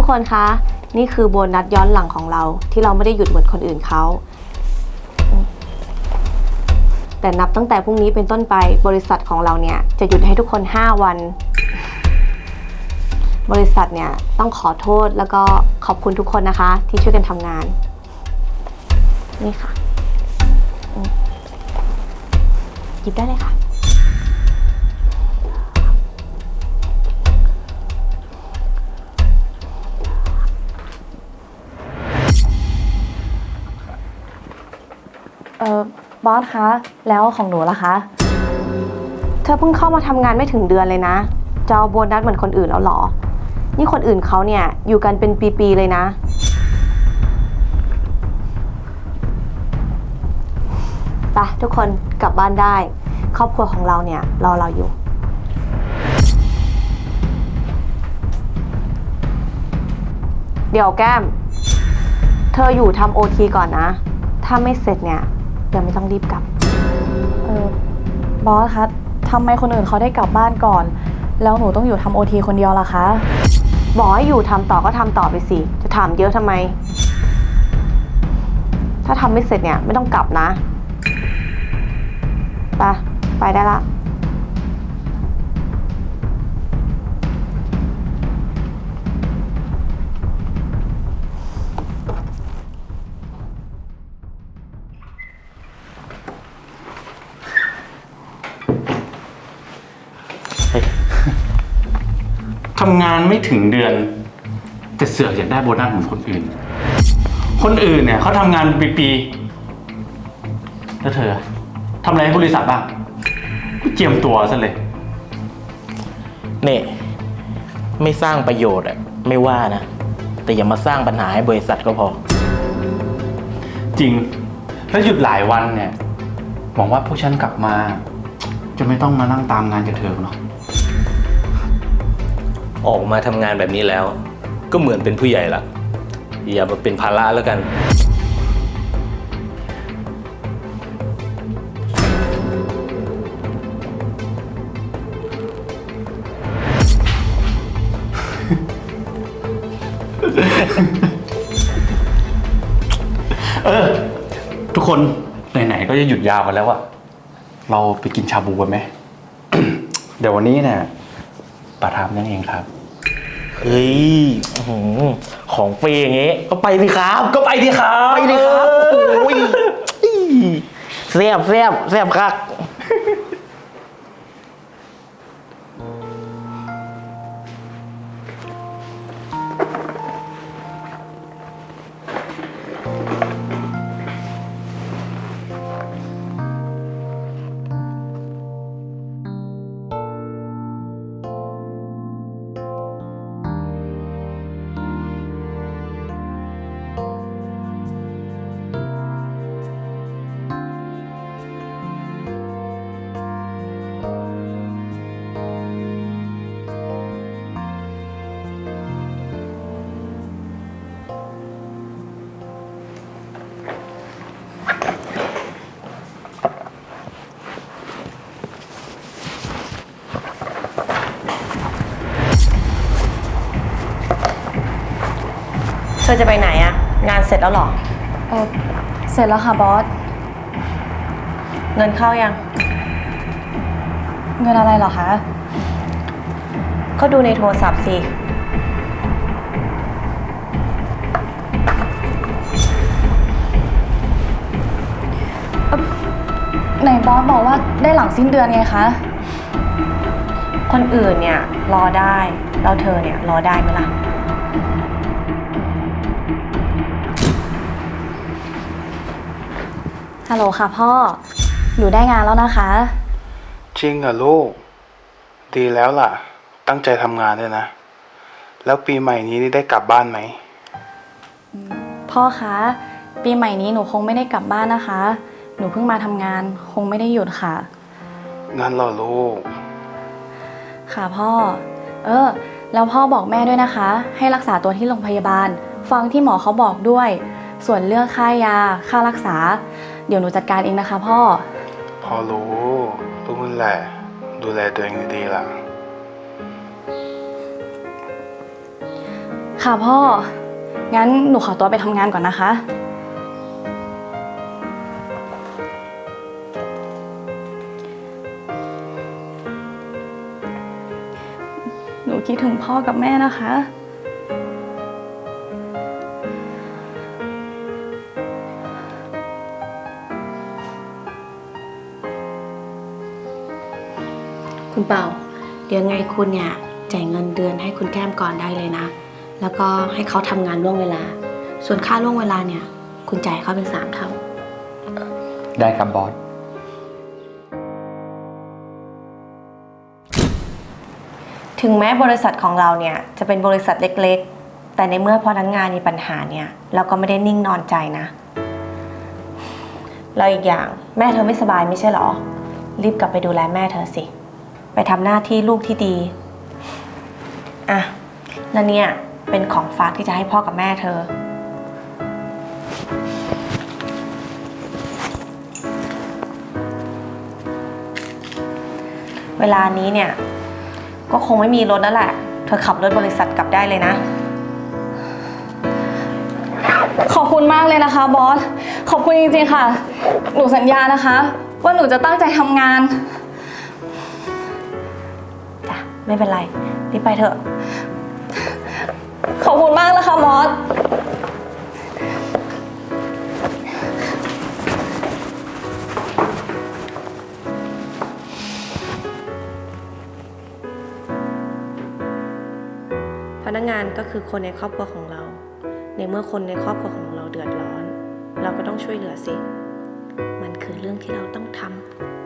ทุกคนคะ นี่คือโบนัสย้อนหลังของเรา ที่เราไม่ได้หยุดเหมือนคนอื่นเขา แต่นับตั้งแต่พรุ่งนี้เป็นต้นไปบริษัทของเราเนี่ย จะหยุดให้ทุกคน 5 วัน บริษัทเนี่ย ต้องขอโทษแล้วก็ขอบคุณทุกคนนะคะ ที่ช่วยกันทำงาน นี่ค่ะหยิบได้เลยค่ะ บอสคะ แล้วของหนูล่ะคะ เธอเพิ่งเข้ามาทำงานไม่ถึงเดือนเลยนะ จะเอาโบนัสเหมือนคนอื่นแล้วเหรอ นี่คนอื่นเขาเนี่ยอยู่กันเป็นปีๆเลยนะ ไปทุกคนกลับบ้านได้ ครอบครัวของเราเนี่ยรอเราอยู่ เดี๋ยวแก้ม เธออยู่ทำโอทีก่อนนะ ถ้าไม่เสร็จเนี่ย ยังไม่ต้องรีบกลับ เออบอสคะทำไมคนอื่นเขาได้กลับบ้านก่อน แล้วหนูต้องอยู่ทำโอทีคนเดียวล่ะคะ บอกให้อยู่ทำต่อก็ทำต่อไปสิ จะถามเยอะทำไม ถ้าทำไม่เสร็จเนี่ยไม่ต้องกลับนะ ไป ไปได้ละำงานไม่ถึงเดือน แต่เสือกอยากได้โบนัสเหมือนคนอื่น คนอื่นเนี่ยเขาทำงานเป็นปีๆแล้วเธอทำอะไรให้บริษัทบ้างไม่เจียมตัวซะเลย เนี่ยไม่สร้างประโยชน์อะไม่ว่านะ แต่อย่ามาสร้างปัญหาให้บริษัทก็พอ จริง แล้วหยุดหลายวันเนี่ยหวังว่าพวกฉันกลับมา จะไม่ต้องมานั่งตามงานกับเธอเนาะ ออกมาทำงานแบบนี้แล้ว ก็เหมือนเป็นผู้ใหญ่ละอย่ามาเป็นภาระแล้วกัน เออ ทุกคน ไหนๆก็จะหยุดยาวกันแล้วอะเราไปกินชาบูกันไหม เดี๋ยววันนี้เนี่ย ปาทามนั่นเองครับ เฮ้ยอื้อหือของฟรีอย่างงี้ ก็ไปสิครับ ก็ไปสิครับ ไปดิครับ โอ้ยแซ่บแซ่บแซ่บคัก เธอจะไปไหนอะงานเสร็จแล้วเหรอ เออเสร็จแล้วค่ะบอส เงินเข้ายัง เงินอะไรเหรอคะ ก็ดูในโทรศัพท์สิ ไหนบอสบอกว่าได้หลังสิ้นเดือนไงคะ คนอื่นเนี่ยรอได้แล้วเธอเนี่ยรอได้ไหมล่ะ ฮัลโหลค่ะพ่อ หนูได้งานแล้วนะคะ จริงเหรอลูก ดีแล้วล่ะ ตั้งใจทำงานด้วยนะ แล้วปีใหม่นี้นี่ได้กลับบ้านไหม พ่อคะ ปีใหม่นี้หนูคงไม่ได้กลับบ้านนะคะ หนูเพิ่งมาทำงาน คงไม่ได้หยุดค่ะ งั้นเหรอลูก ค่ะพ่อ เออ แล้วพ่อบอกแม่ด้วยนะคะ ให้รักษาตัวที่โรงพยาบาล ฟังที่หมอเขาบอกด้วย ส่วนเรื่องค่ายา ค่ารักษา เดี๋ยวหนูจัดการเองนะคะพ่อ พอรู้ลูกนั่นแหละ ดูแลตัวเองดีๆล่ะค่ะ ค่ะพ่อ งั้นหนูขอตัวไปทำงานก่อนนะคะ คิดถึงพ่อกับแม่นะคะ คุณเป่า เดี๋ยวไงคุณเนี่ยจ่ายเงินเดือนให้คุณแก้มก่อนได้เลยนะ แล้วก็ให้เขาทำงานล่วงเวลา ส่วนค่าล่วงเวลาเนี่ย คุณจ่ายเขาเป็นสามเท่า ได้ครับบอส ถึงแม้บริษัทของเราเนี่ยจะเป็นบริษัทเล็กๆ แต่ในเมื่อพนักงงานมีปัญหาเนี่ย เราก็ไม่ได้นิ่งนอนใจนะแล้วอีกอย่างแม่เธอไม่สบายไม่ใช่เหรอ รีบกลับไปดูแลแม่เธอสิ ไปทำหน้าที่ลูกที่ดี อะแล้วเนี่ยเป็นของฝากที่จะให้พ่อกับแม่เธอ เวลานี้เนี่ย ก็คงไม่มีรถแล้วแหละ เธอขับรถบริษัทกลับได้เลยนะ ขอบคุณมากเลยนะคะบอส ขอบคุณจริงๆค่ะ หนูสัญญานะคะ ว่าหนูจะตั้งใจทำงาน จ้ะ ไม่เป็นไร รีบไปเถอะ ขอบคุณมากนะคะบอส พนักงานก็คือคนในครอบครัวของเรา ในเมื่อคนในครอบครัวของเราเดือดร้อน เราก็ต้องช่วยเหลือสิ มันคือเรื่องที่เราต้องทำ